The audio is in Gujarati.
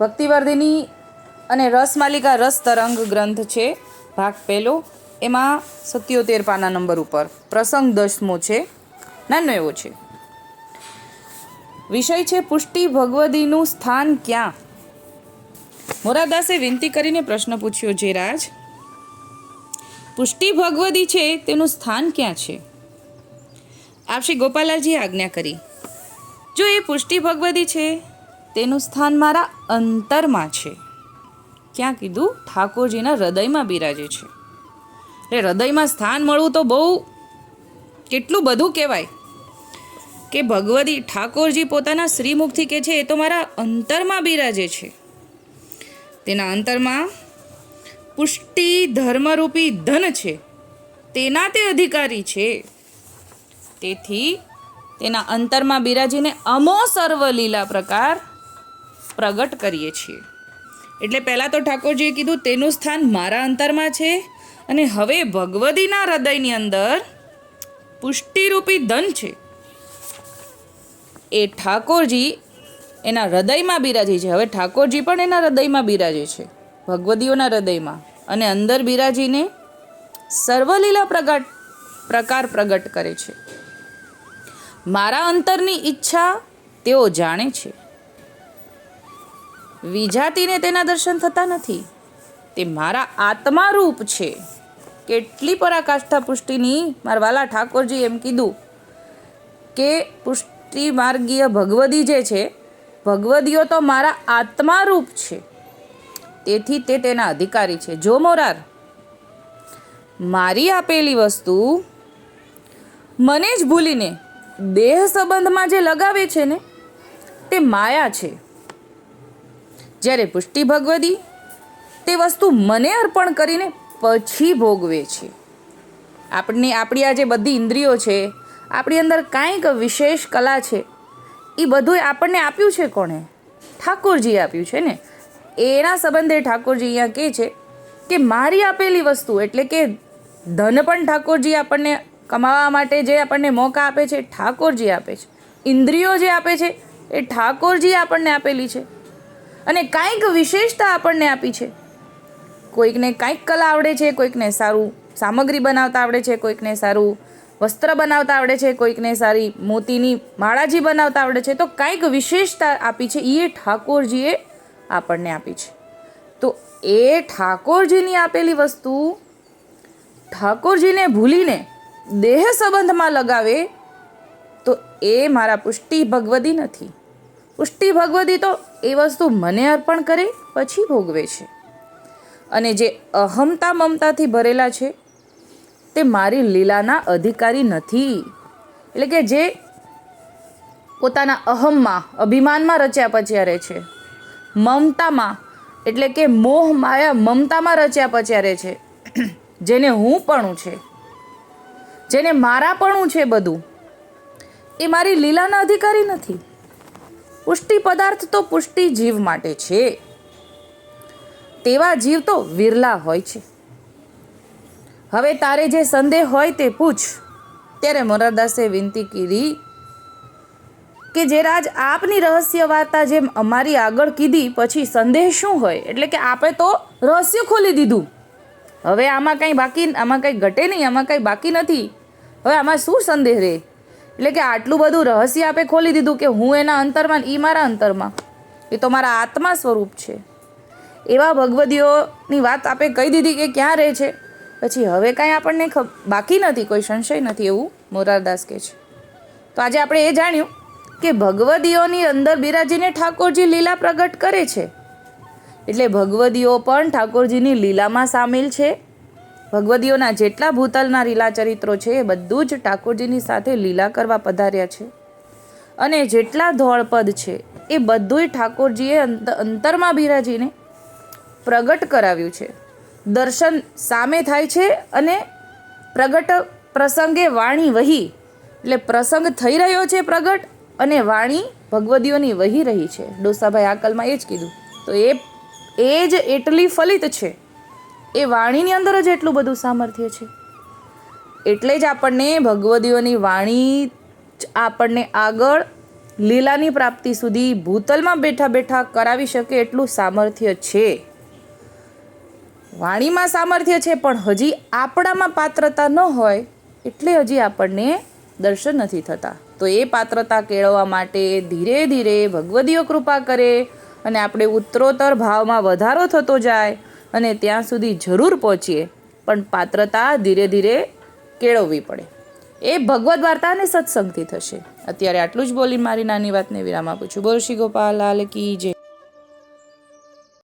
ભક્તિવર્ધિની અને રસમાલિકા રસ તરંગ ગ્રંથ છે, ભાગ પહેલો. એમાં સત્યોતેર પાના નંબર ઉપર પ્રસંગ દસમો છે, નાનો એવો છે. વિષય છે, પુષ્ટિ ભગવદીનું સ્થાન ક્યાં? મોરાદાસે વિનંતી કરીને પ્રશ્ન પૂછ્યો જે રાજ પુષ્ટિ ભગવદી છે, તેનું સ્થાન ક્યાં છે? આપ શ્રી ગોપાલાલજીએ આજ્ઞા કરી. જો એ પુષ્ટિ ભગવદી છે તેનું સ્થાન મારા અંતરમાં છે. ક્યાં કીધું? ઠાકોરજીના હૃદયમાં બિરાજે છે. એટલે હૃદયમાં સ્થાન મળવું તો બહુ કેટલું બધું કહેવાય. કે ભગવદી ઠાકોરજી પોતાના શ્રીમુખથી કે છે, એ તો મારા અંતરમાં બિરાજે છે. તેના અંતરમાં પુષ્ટિ ધર્મરૂપી ધન છે. તેના તે અધિકારી છે. તેથી તેના અંતરમાં બિરાજીને અમો સર્વ લીલા પ્રકાર પ્રગટ કરીએ છીએ. એટલે પહેલાં તો ઠાકોરજીએ કીધું, તેનું સ્થાન મારા અંતરમાં છે અને હવે ભગવદીના હૃદયની અંદર પુષ્ટિરૂપી ધન છે. એ ઠાકોરજી એના હૃદયમાં બિરાજે છે. હવે ઠાકોરજી પણ એના હૃદયમાં બિરાજે છે, ભગવદીઓના હૃદયમાં. અને અંદર બિરાજીને સર્વલીલા પ્રગટ, પ્રકાર પ્રગટ કરે છે. મારા અંતરની ઈચ્છા તેઓ જાણે છે. વિજાતીને તેના દર્શન થતા નથી. તે મારા આત્મા રૂપ છે. કેટલી પરાકાષ્ઠા પુષ્ટિની મારા વાલા ઠાકોરજી એમ કીધું કે પુષ્ટિ માર્ગીય ભગવદી જે છે, ભગવદીઓ તો મારા આત્મા રૂપ છે. તેથી તે તેના અધિકારી છે. જો મોરાર, મારી આપેલી વસ્તુ મને જ ભૂલીને દેહ સંબંધમાં જે લગાવે છે ને, તે માયા છે. જ્યારે પુષ્ટિ ભગવદી તે વસ્તુ મને અર્પણ કરીને પછી ભોગવે છે. આપણી આપણી આ જે બધી ઇન્દ્રિયો છે, આપણી અંદર કાંઈક વિશેષ કલા છે, એ બધું આપણને આપ્યું છે કોણે? ઠાકોરજીએ આપ્યું છે ને? એના સંબંધે ઠાકોરજી અહીંયા કહે છે કે મારી આપેલી વસ્તુ એટલે કે ધન પણ ઠાકોરજી આપણને કમાવા માટે જે આપણને મોકા આપે છે, ઠાકોરજી આપે છે. ઇન્દ્રિયો જે આપે છે, એ ઠાકોરજી આપણને આપેલી છે. અને કાંઈક વિશેષતા આપણને આપી છે. કોઈકને કાંઈક કલા આવડે છે, કોઈકને સારું સામગ્રી બનાવતા આવડે છે, કોઈકને સારું વસ્ત્ર બનાવતા આવડે છે, કોઈકને સારી મોતીની માળાજી બનાવતા આવડે છે. તો કાંઈક વિશેષતા આપી છે એ ઠાકોરજીએ આપણને આપી છે. તો એ ઠાકોરજીની આપેલી વસ્તુ ઠાકોરજીને ભૂલીને દેહ સંબંધમાં લગાવે તો એ મારા પુષ્ટિ ભગવદી નથી. પુષ્ટિ ભગવદી તો એ વસ્તુ મને અર્પણ કરે, પછી ભોગવે છે. અને જે અહમતા મમતાથી ભરેલા છે, તે મારી લીલાના અધિકારી નથી. એટલે કે જે પોતાના અહમમાં, અભિમાનમાં રચ્યા પચ્યા રહે છે. મમતામાં, એટલે કે મોહ માયા મમતામાં રચ્યા પચ્યા રહે છે. જેને હું પણ છે. જેને મારા પણ છે બધું. એ મારી લીલાના અધિકારી નથી. પુષ્ટિ પદાર્થ તો પુષ્ટિ જીવ માટે છે. તેવા જીવ તો વિરલા હોય છે. હવે તારે જે સંદેહ હોય તે પૂછ. ત્યારે મોરારદાસે વિનંતી કરી કે જે રાજ આપની રહસ્ય વાર્તા જેમ અમારી આગળ કીધી, પછી સંદેહ શું હોય? એટલે કે આપે તો રહસ્ય ખોલી દીધું. હવે આમાં કંઈ બાકી આમાં કંઈ ઘટે નહીં, આમાં કંઈ બાકી નથી. હવે આમાં શું સંદેહ રહે? એટલે કે આટલું બધું રહસ્ય આપે ખોલી દીધું કે હું એના અંતરમાં એ મારા અંતરમાં. એ તો મારા આત્મા સ્વરૂપ છે. એવા ભગવદીઓની વાત આપે કહી દીધી કે ક્યાં રહે છે? પછી હવે કાંઈ આપણને બાકી નથી, કોઈ સંશય નથી એવું મોરારદાસ કહે છે. તો આજે આપણે એ જાણ્યું કે ભગવદીઓની અંદર બિરાજીને ઠાકોરજી લીલા પ્રગટ કરે છે. એટલે ભગવદીઓ પણ ઠાકોરજીની લીલામાં સામેલ છે. ભગવદીઓના જેટલા ભૂતલના લીલા ચરિત્રો છે, એ બધું જ ઠાકોરજીની સાથે લીલા કરવા પધાર્યા છે. અને જેટલા ધોળપદ છે, એ બધુંય ઠાકોરજીએ અંત, અંતરમાં બિરાજીને પ્રગટ કરાવ્યું છે. દર્શન સામે થાય છે અને પ્રગટ પ્રસંગે વાણી વહી, એટલે પ્રસંગ થઈ રહ્યો છે પ્રગટ અને વાણી ભગવદીઓની વહી રહી છે. ડોસાભાઈ આકલમાં એ જ કીધું. તો એ એ જ એટલી ફલિત છે. એ વાણીની અંદર જ એટલું બધું સામર્થ્ય છે. એટલે જ આપણને ભગવદીઓની વાણી જ આપણને આગળ લીલાની પ્રાપ્તિ સુધી ભૂતલમાં બેઠા બેઠા કરાવી શકે એટલું સામર્થ્ય છે. વાણીમાં સામર્થ્ય છે, પણ હજી આપણામાં પાત્રતા ન હોય એટલે હજી આપણને દર્શન નથી થતા. તો એ પાત્રતા કેળવવા માટે ધીરે ધીરે ભગવદીઓ કૃપા કરે અને આપણે ઉત્તરોત્તર ભાવમાં વધારો થતો જાય અને ત્યાં સુધી જરૂર પહોંચીએ, પણ પાત્રતા ધીરે ધીરે કેળવવી પડે. એ ભગવદ્ વાર્તા અને સત્સંગથી થશે. અત્યારે આટલું જ બોલી મારી નાની વાતને વિરામ આપું છું. બોલ શ્રી ગોપાલ, લાલ કી જય.